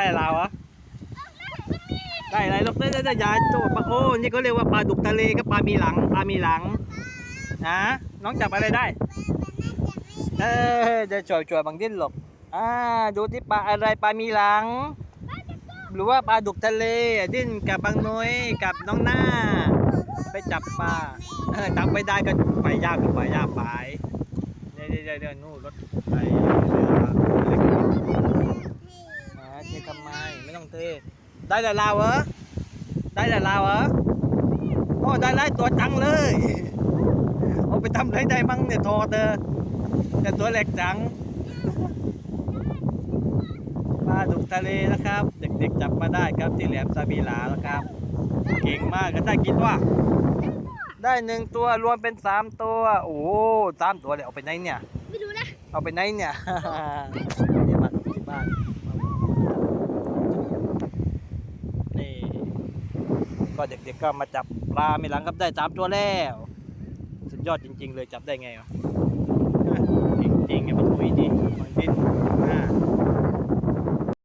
ได้อะไรวะได้อะไรลูกได้ได้ยายตัวปลาโอ้นี่เขาเรียกว่าปลาดุกทะเลกับปลามีหลังปลามีหลังนะน้องจับอะไรได้ เออจะช่วยช่วยบางดิ้นหลบอ่าดูที่ปลาอะไรปลามีหลัง หรือว่าปลาดุกทะเลดิ้นกับบางนุ้ยกับน้องหน้า ไปจับปลาเออจับไม่ได้ก็ไปยากไปยากไปเดี๋ยวเดี๋ยวเดี๋ยวนู่นรถไปเรือเล็กมาเททำ ไมไม่ต้องเท ได้แต่ลาวเหรอ ได้แต่ลาวเหรอ โอ้ ได้หลายตัวจังเลย เอาไปทำอะไรได้บ้างเนี่ยโทอเธอแต่ตัวเล็กจังปลาดุกทะเลนะครับ เด็กๆจับมาได้ครับที่แหลมซาบีหลาแล้วครับ เก่งมากก็ได้กินว่า ได้หนึ่งตัวรวมเป็นสามตัว โอ้โหสามตัวเลยเอาไปไหนเนี่ย ไม่รู้นะ เอาไปไหนเนี่ยเดี๋ยวมาที่บ้านนี่ ก็เด็กๆก็มาจับปลาไม่หลังครับได้สามตัวแล้ว สุดยอดจริง ๆ เลยจับได้ไงวะ